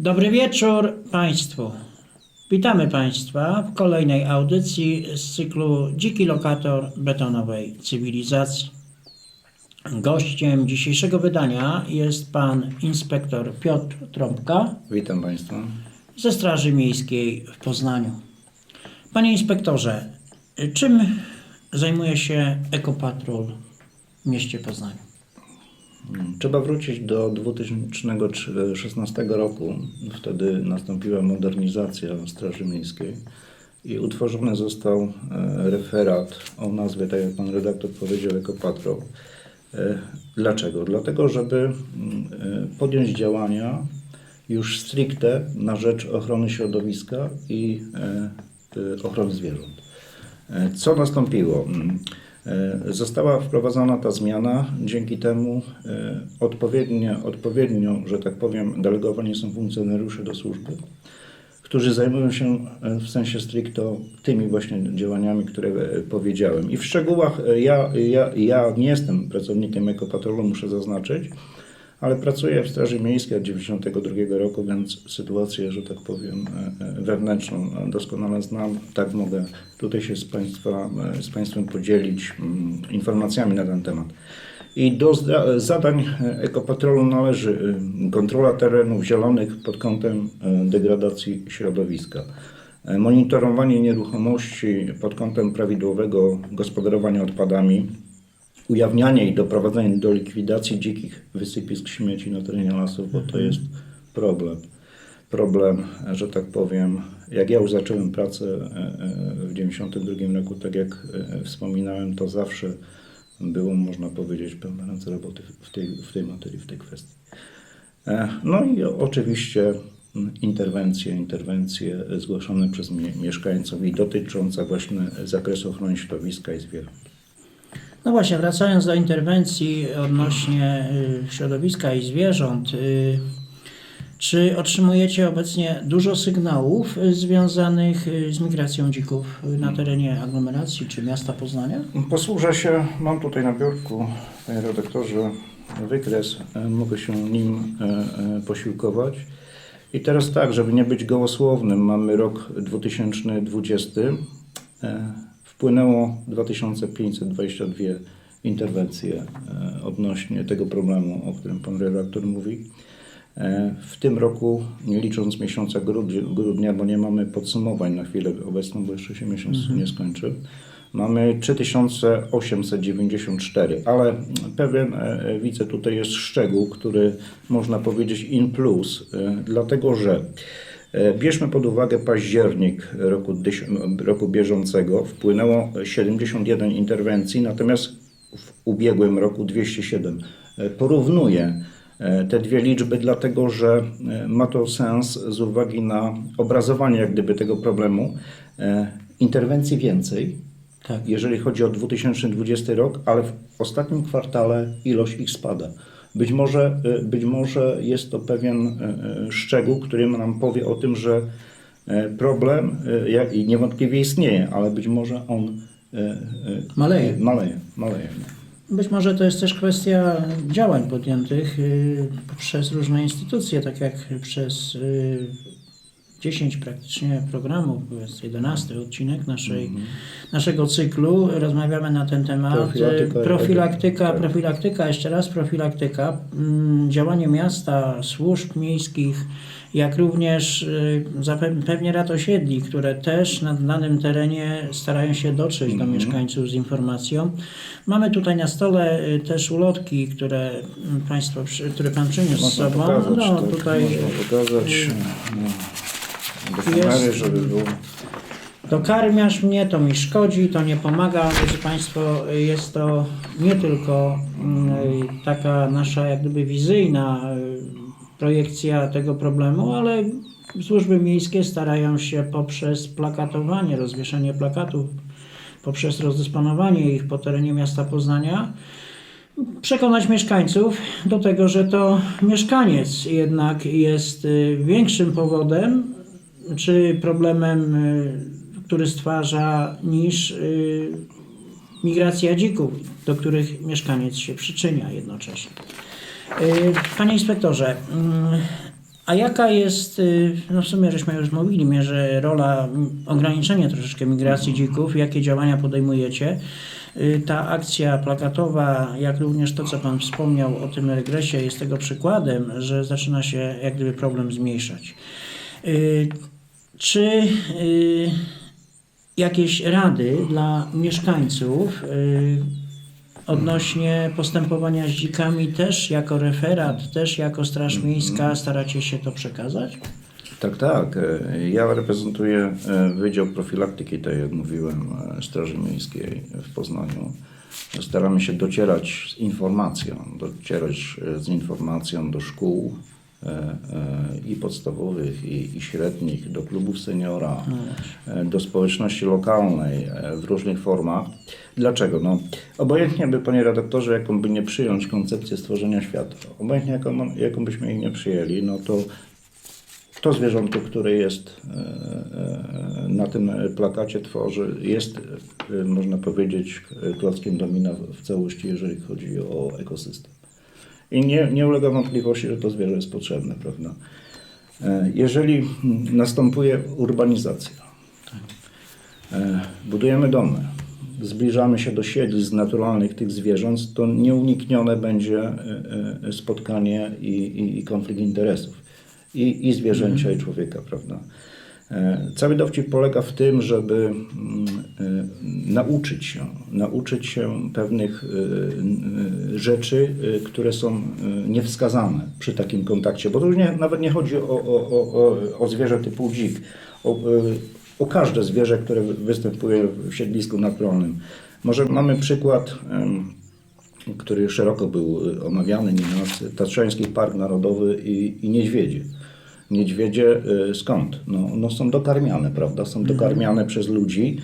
Dobry wieczór Państwu. Witamy Państwa w kolejnej audycji z cyklu Dziki Lokator Betonowej Cywilizacji. Gościem dzisiejszego wydania jest pan inspektor Piotr Trąbka Witam Państwa. ze Straży Miejskiej w Poznaniu. Panie inspektorze, czym zajmuje się Ekopatrol w mieście Poznaniu? Trzeba wrócić do 2016 roku. Wtedy nastąpiła modernizacja Straży Miejskiej i utworzony został e, referat o nazwie, tak jak Pan redaktor powiedział, Ekopatrol. E, Dlaczego? Dlatego, żeby mm, e, podjąć działania już stricte na rzecz ochrony środowiska i ochrony zwierząt. Co nastąpiło? E, Została wprowadzona ta zmiana, dzięki temu e, odpowiednio, odpowiednio, że tak powiem, delegowani są funkcjonariusze do służby, którzy zajmują się e, w sensie stricto tymi właśnie działaniami, które powiedziałem. I w szczegółach ja, ja, ja nie jestem pracownikiem ekopatrolu, muszę zaznaczyć, ale pracuję w Straży Miejskiej od 1992 roku, więc sytuację, że tak powiem, e, e, wewnętrzną e, doskonale znam. Tak mogę tutaj się z, państwa, e, z Państwem podzielić mm, informacjami na ten temat. I do zadań ekopatrolu należy kontrola terenów zielonych pod kątem degradacji środowiska, monitorowanie nieruchomości pod kątem prawidłowego gospodarowania odpadami, ujawnianie i doprowadzenie do likwidacji dzikich wysypisk śmieci na terenie lasów, bo to jest problem. Problem, że tak powiem, jak ja już zacząłem pracę e, e, w 1992 roku, tak jak e, wspominałem, to zawsze było, można powiedzieć, pełne ręce roboty w tej, w tej materii, w tej kwestii. No i oczywiście mm, interwencje, interwencje zgłoszone przez mie- mieszkańców i dotyczące właśnie zakresu ochrony środowiska i zwierząt. No właśnie, wracając do interwencji odnośnie y, środowiska i zwierząt, y, czy otrzymujecie obecnie dużo sygnałów y, związanych z migracją dzików na terenie aglomeracji czy miasta Poznania? Posłużę się, mam tutaj na biurku, panie redaktorze, wykres, e, mogę się nim e, e, posiłkować. I teraz tak, żeby nie być gołosłownym, mamy rok 2020, e, wpłynęło 2522 interwencje e, odnośnie tego problemu, o którym pan redaktor mówi. E, W tym roku, nie licząc miesiąca grudnia, bo nie mamy podsumowań na chwilę obecną, bo jeszcze się miesiąc nie skończy, mamy 3894, ale pewien e, widzę tutaj jest szczegół, który można powiedzieć in plus, dlatego że Bierzmy pod uwagę październik roku, roku bieżącego. Wpłynęło 71 interwencji, natomiast w ubiegłym roku 207. E, Porównuję e, te dwie liczby, dlatego że e, ma to sens z uwagi na obrazowanie jak gdyby tego problemu. E, Interwencji więcej, Tak. jeżeli chodzi o 2020 rok, ale w ostatnim kwartale ilość ich spada. Być może, e, być może jest to pewien e, e, szczegół, który nam powie o tym, że problem jak- i niewątpliwie istnieje, ale być może on Maleje. Maleje, maleje. Być może to jest też kwestia działań podjętych y, przez różne instytucje, tak jak przez y, 10 praktycznie programów, jest 11 odcinek naszej, naszego cyklu. Rozmawiamy na ten temat. Profilaktyka. Y, Profilaktyka, Tak. profilaktyka, jeszcze raz profilaktyka, mm, działanie miasta, służb miejskich, jak również y, pewnie rad osiedli, które też na danym terenie starają się dotrzeć do mieszkańców z informacją. Mamy tutaj na stole y, też ulotki, które mm, Państwo, które Pan przyniósł z sobą. pokazać, No tak, tutaj można pokazać no, do Jest- kamery, żeby było. Dokarmiasz mnie, to mi szkodzi, to nie pomaga. Drodzy Państwo, jest to nie tylko mm, taka nasza jak gdyby wizyjna y, projekcja tego problemu, ale służby miejskie starają się poprzez plakatowanie, rozwieszenie plakatów, poprzez rozdysponowanie ich po terenie miasta Poznania przekonać mieszkańców do tego, że to mieszkaniec jednak jest y, większym powodem czy problemem, y, który stwarza niż y, migracja dzików, do których mieszkaniec się przyczynia jednocześnie. Y, Panie inspektorze, mm, A jaka jest, no w sumie żeśmy już mówili, mierze rola ograniczenia troszeczkę migracji dzików, jakie działania podejmujecie? Ta akcja plakatowa, jak również to, co Pan wspomniał o tym regresie, jest tego przykładem, że zaczyna się jak gdyby problem zmniejszać. Czy y, jakieś rady dla mieszkańców y, odnośnie postępowania z dzikami też jako referat, też jako Straż Miejska staracie się to przekazać? Tak, tak. Ja reprezentuję e, Wydział Profilaktyki, tak jak mówiłem, e, Straży Miejskiej w Poznaniu. Staramy się docierać z informacją, docierać e, z informacją do szkół i podstawowych, i, i średnich, do klubów seniora, e, do społeczności lokalnej e, w różnych formach. Dlaczego? No, obojętnie by, panie redaktorze, jaką by nie przyjąć koncepcję stworzenia świata, obojętnie jaką, jaką byśmy jej nie przyjęli, no to to zwierzątko, które jest e, e, na tym plakacie tworzy, jest, e, można powiedzieć, klockiem domina w całości, jeżeli chodzi o ekosystem. I nie, nie ulega wątpliwości, że to zwierzę jest potrzebne, prawda? E, Jeżeli następuje urbanizacja, e, budujemy domy, zbliżamy się do siedlisk naturalnych tych zwierząt, to nieuniknione będzie e, spotkanie i, i, i konflikt interesów i, i zwierzęcia, i człowieka, prawda? E, Cały dowcip polega w tym, żeby mm, e, nauczyć się, nauczyć się pewnych e, rzeczy, które są niewskazane przy takim kontakcie, bo to już nie, nawet nie chodzi o, o, o, o, zwierzę typu dzik, o, o każde zwierzę, które występuje w siedlisku naturalnym. Może mamy przykład który szeroko był omawiany raz, Tatrzański Park Narodowy i, i niedźwiedzie. Niedźwiedzie y, skąd? No, no są dokarmiane, prawda? Są dokarmiane przez ludzi,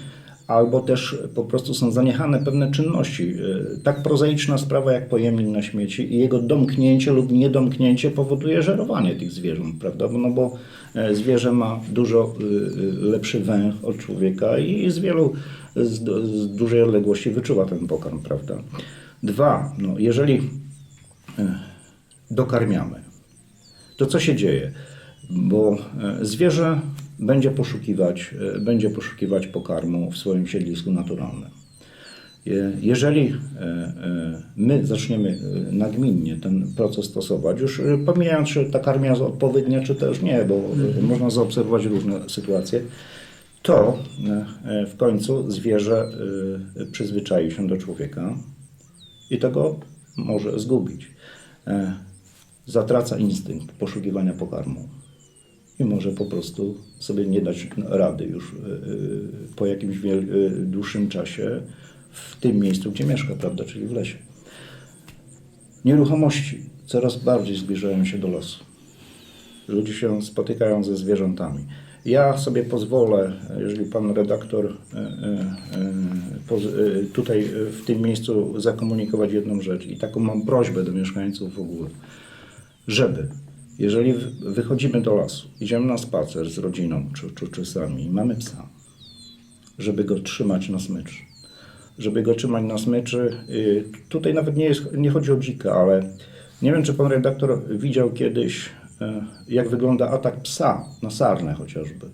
albo też po prostu są zaniechane pewne czynności. Y, Tak prozaiczna sprawa jak pojemnik na śmieci i jego domknięcie lub niedomknięcie powoduje żerowanie tych zwierząt, prawda? No bo e, zwierzę ma dużo y, lepszy węch od człowieka i z wielu, z, z dużej odległości wyczuwa ten pokarm, prawda? Dwa, no jeżeli e, dokarmiamy, to co się dzieje? Bo e, zwierzę będzie poszukiwać, e, będzie poszukiwać pokarmu w swoim siedlisku naturalnym. Je- Jeżeli e, my zaczniemy nagminnie ten proces stosować, już pomijając, czy ta karmia jest odpowiednia, czy też nie, bo e, można zaobserwować różne sytuacje, to w końcu zwierzę przyzwyczai się do człowieka i tego może zgubić. Zatraca instynkt poszukiwania pokarmu i może po prostu sobie nie dać rady już e, e, po jakimś e, dłuższym czasie w tym miejscu, gdzie mieszka, prawda, czyli w lesie. Nieruchomości coraz bardziej zbliżają się do lasu. Ludzie się spotykają ze zwierzętami. Ja sobie pozwolę, jeżeli pan redaktor tutaj w tym miejscu zakomunikować jedną rzecz i taką mam prośbę do mieszkańców w ogóle, żeby jeżeli wychodzimy do lasu, idziemy na spacer z rodziną czy, czy, czy sami i mamy psa, żeby go trzymać na smycz. Żeby go trzymać na smyczy. Tutaj nawet nie, jest, nie chodzi o dzika, ale nie wiem, czy pan redaktor widział kiedyś, e, jak wygląda atak psa na sarnę chociażby.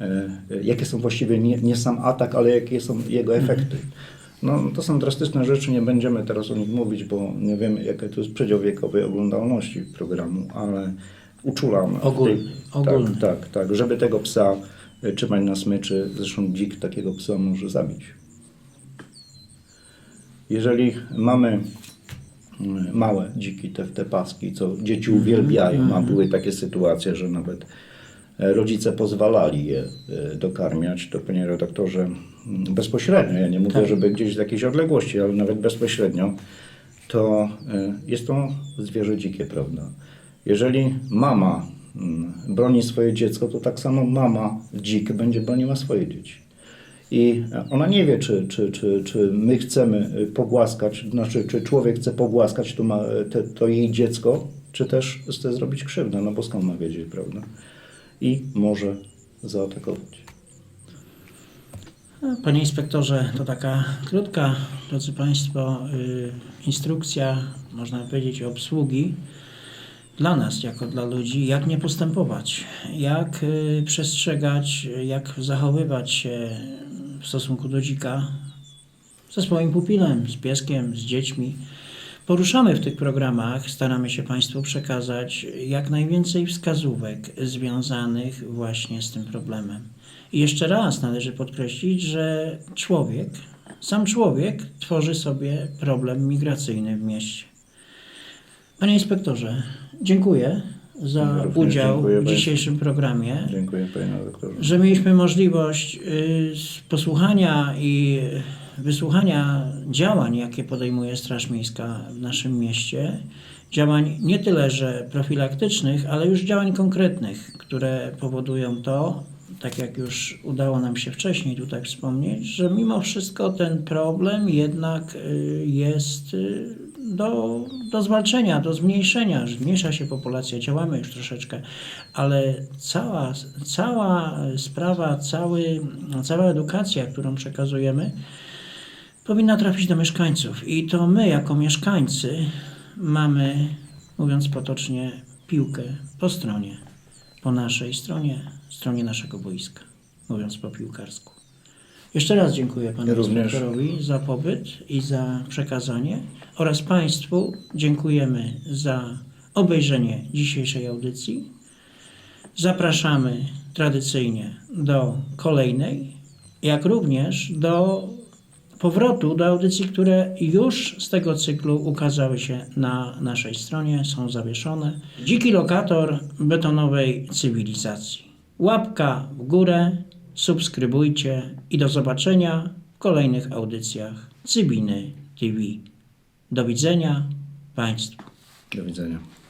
E, e, Jakie są właściwie nie, nie sam atak, ale jakie są jego efekty. No, to są drastyczne rzeczy, nie będziemy teraz o nich mówić, bo nie wiemy, jaki to jest przedział wiekowy oglądalności programu, ale uczulam. Ogólny, tej- ogólny. Tak, tak, tak, żeby tego psa e, trzymać na smyczy, zresztą dzik takiego psa może zabić. Jeżeli mamy mm, małe dziki, te, te paski, co dzieci uwielbiają, a były takie sytuacje, że nawet rodzice pozwalali je e, dokarmiać, to panie redaktorze, bezpośrednio, ja nie mówię, Tak. żeby gdzieś z jakiejś odległości, ale nawet bezpośrednio, to e, jest to zwierzę dzikie, prawda? Jeżeli mama broni swoje dziecko, to tak samo mama dzik będzie broniła swoje dzieci. I ona nie wie, czy, czy, czy, czy my chcemy pogłaskać, znaczy, czy człowiek chce pogłaskać to, ma, te, to jej dziecko, czy też chce zrobić krzywdę, no bo skąd ma wiedzieć, prawda? I może zaatakować. Panie inspektorze, to taka krótka, drodzy Państwo, y, instrukcja, można powiedzieć, obsługi dla nas, jako dla ludzi, jak nie postępować, jak y, przestrzegać, jak zachowywać się w stosunku do dzika ze swoim pupilem, z pieskiem, z dziećmi. Poruszamy w tych programach, staramy się Państwu przekazać jak najwięcej wskazówek związanych właśnie z tym problemem. I jeszcze raz należy podkreślić, że człowiek, sam człowiek tworzy sobie problem migracyjny w mieście. Panie inspektorze, dziękuję za Również udział dziękuję w dzisiejszym programie Dziękuję panie doktorze. że mieliśmy możliwość y, posłuchania i wysłuchania działań, jakie podejmuje Straż Miejska w naszym mieście. Działań nie tyle, że profilaktycznych, ale już działań konkretnych, które powodują to, tak jak już udało nam się wcześniej tutaj wspomnieć, że mimo wszystko ten problem jednak y, jest y, do, do zwalczenia, do zmniejszenia, zmniejsza się populacja, działamy już troszeczkę, ale cała, cała sprawa, cały, cała edukacja, którą przekazujemy, powinna trafić do mieszkańców. I to my, jako mieszkańcy, mamy, mówiąc potocznie, piłkę po stronie, po naszej stronie, stronie naszego boiska, mówiąc po piłkarsku. Jeszcze raz dziękuję panu inspektorowi za pobyt i za przekazanie oraz państwu dziękujemy za obejrzenie dzisiejszej audycji. Zapraszamy tradycyjnie do kolejnej, jak również do powrotu do audycji, które już z tego cyklu ukazały się na naszej stronie, są zawieszone. Dziki lokator betonowej cywilizacji. Łapka w górę, subskrybujcie i do zobaczenia w kolejnych audycjach Cybiny TV. Do widzenia Państwu. Do widzenia.